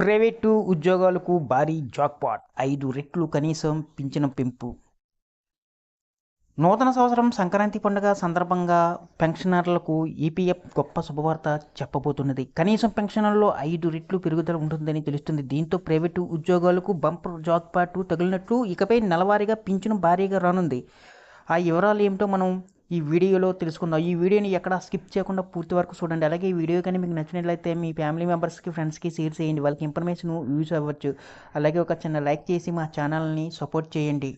Private ఉద్యోగాలకు భారీ jackpot. ఐదు రెట్లు కనీసం పింఛన పెంపు. నూతన సంవత్సరం సంక్రాంతి పండుగ సందర్భంగా పెన్షనర్లకు ఈపీఎఫ్ గొప్ప శుభవార్త చెప్పబోతున్నది. కనీసం పెన్షన్లలో ఐదు రెట్లు పెరుగుదల ఉంటుందని తెలుస్తుంది. దీంతో ప్రైవేటు ఉద్యోగాలకు బంపర్ జాక్పాట్ తగిలినట్లు ఇకపై నెలవారీగా పింఛను భారీగా రానుంది. ఆ వివరాలు ఏమిటో మనం ఈ వీడియోలో తెలుసుకుందాం. ఈ వీడియోని ఎక్కడ స్కిప్ చేయకుండా పూర్తి వరకు చూడండి. అలాగే ఈ వీడియో కానీ మీకు నచ్చినట్లయితే మీ ఫ్యామిలీ మెంబర్స్కి ఫ్రెండ్స్కి షేర్ చేయండి. వాళ్ళకి ఇన్ఫర్మేషన్ యూజ్ అవ్వచ్చు. అలాగే ఒక చిన్న లైక్ చేసి మా ఛానల్ని సపోర్ట్ చేయండి.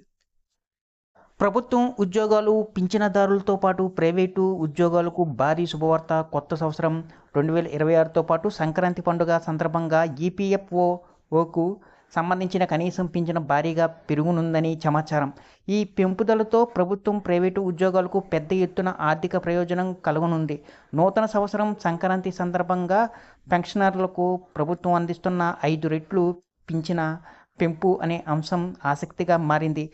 ప్రభుత్వం ఉద్యోగాలు పింఛనదారులతో పాటు ప్రైవేటు ఉద్యోగాలకు భారీ శుభవార్త కొత్త సంవత్సరం రెండు వేల ఇరవై ఆరుతో పాటు సంక్రాంతి పండుగ సందర్భంగా ఈపీఎఫ్ఓకు సంబంధించిన కనీసం పింఛను భారీగా పెరుగునుందని సమాచారం. ఈ పెంపుదలతో ప్రభుత్వం ప్రైవేటు ఉద్యోగాలకు పెద్ద ఎత్తున ఆర్థిక ప్రయోజనం కలుగనుంది. నూతన సంవత్సరం సంక్రాంతి సందర్భంగా పెన్షనర్లకు ప్రభుత్వం అందిస్తున్న ఐదు రెట్లు పింఛన పెంపు అనే అంశం ఆసక్తిగా మారింది.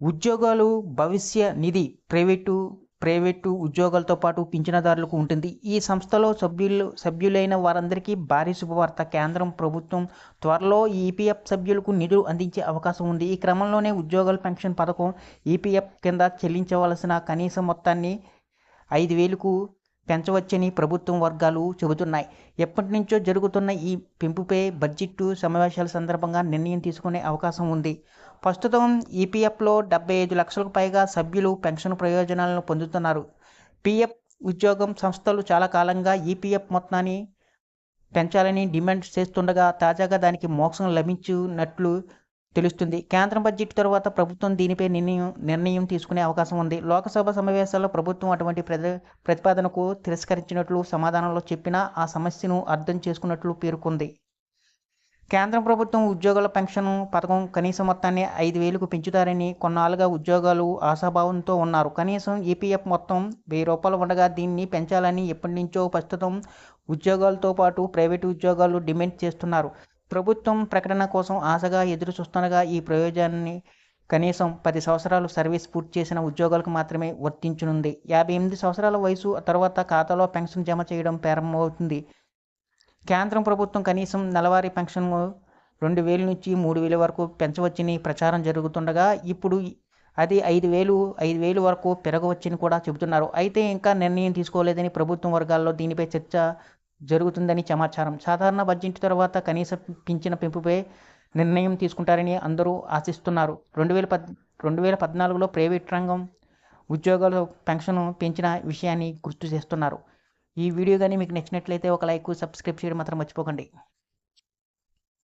ఉద్యోగాలు భవిష్య నిధి ప్రైవేటు ప్రైవేటు ఉద్యోగాలతో పాటు పింఛనదారులకు ఉంటుంది. ఈ సంస్థలో సభ్యులు సభ్యులైన వారందరికీ భారీ శుభవార్త. కేంద్రం ప్రభుత్వం త్వరలో ఈపీఎఫ్ సభ్యులకు నిధులు అందించే అవకాశం ఉంది. ఈ క్రమంలోనే ఉద్యోగాల పెన్షన్ పథకం ఈపీఎఫ్ కింద చెల్లించవలసిన కనీస మొత్తాన్ని ఐదు వేలకు పెంచవచ్చని ప్రభుత్వం వర్గాలు చెబుతున్నాయి. ఎప్పటి నుంచో జరుగుతున్న ఈ పెంపుపై బడ్జెట్ సమావేశాల సందర్భంగా నిర్ణయం తీసుకునే అవకాశం ఉంది. ప్రస్తుతం ఈపీఎఫ్లో డెబ్బై ఐదు లక్షలకు పైగా సభ్యులు పెన్షన్ ప్రయోజనాలను పొందుతున్నారు. పీఎఫ్ ఉద్యోగం సంస్థలు చాలా కాలంగా ఈపీఎఫ్ మొత్తాన్ని పెంచాలని డిమాండ్ చేస్తుండగా తాజాగా దానికి మోక్షం లభించినట్లు తెలుస్తుంది. కేంద్ర బడ్జెట్ తర్వాత ప్రభుత్వం దీనిపై నిర్ణయం నిర్ణయం తీసుకునే అవకాశం ఉంది. లోకసభ సమావేశాల్లో ప్రభుత్వం అటువంటి ప్రతి ప్రతిపాదనకు తిరస్కరించినట్లు సమాధానంలో చెప్పినా ఆ సమస్యను అర్థం చేసుకున్నట్లు పేర్కొంది. కేంద్ర ప్రభుత్వం ఉద్యోగుల పెన్షన్ పథకం కనీస మొత్తాన్ని ఐదు వేలకు పెంచుతారని కొన్నాళ్ళుగా ఉద్యోగాలు ఆశాభావంతో ఉన్నారు. కనీసం ఈపీఎఫ్ మొత్తం వెయ్యి రూపాయలు ఉండగా దీన్ని పెంచాలని ఎప్పటి నుంచో ప్రస్తుతం ఉద్యోగాలతో పాటు ప్రైవేటు ఉద్యోగాలు డిమాండ్ చేస్తున్నారు. ప్రభుత్వం ప్రకటన కోసం ఆశగా ఎదురు చూస్తుండగా ఈ ప్రయోజనాన్ని కనీసం పది సంవత్సరాలు సర్వీస్ పూర్తి చేసిన ఉద్యోగాలకు మాత్రమే వర్తించనుంది. యాభై ఎనిమిది సంవత్సరాల వయసు తర్వాత ఖాతాలో పెన్షన్ జమ చేయడం ప్రారంభమవుతుంది. కేంద్రం ప్రభుత్వం కనీసం నెలవారీ పెన్షన్ రెండు వేల నుంచి మూడు వేల వరకు పెంచవచ్చని ప్రచారం జరుగుతుండగా ఇప్పుడు అది ఐదు వేలు ఐదు వేలు వరకు పెరగవచ్చని కూడా చెబుతున్నారు. అయితే ఇంకా నిర్ణయం తీసుకోలేదని ప్రభుత్వం వర్గాల్లో దీనిపై చర్చ జరుగుతుందని సమాచారం. సాధారణ బడ్జెట్ తర్వాత కనీస పింఛన పెంపుపై నిర్ణయం తీసుకుంటారని అందరూ ఆశిస్తున్నారు. రెండు వేల పద్ రెండు వేల పద్నాలుగులో ప్రైవేట్ రంగం ఉద్యోగాలు పెన్షన్ పెంచిన విషయాన్ని గుర్తు చేస్తున్నారు. ఈ వీడియో కానీ మీకు నచ్చినట్లయితే ఒక లైక్ సబ్స్క్రైబ్ చేయడం మాత్రం మర్చిపోకండి.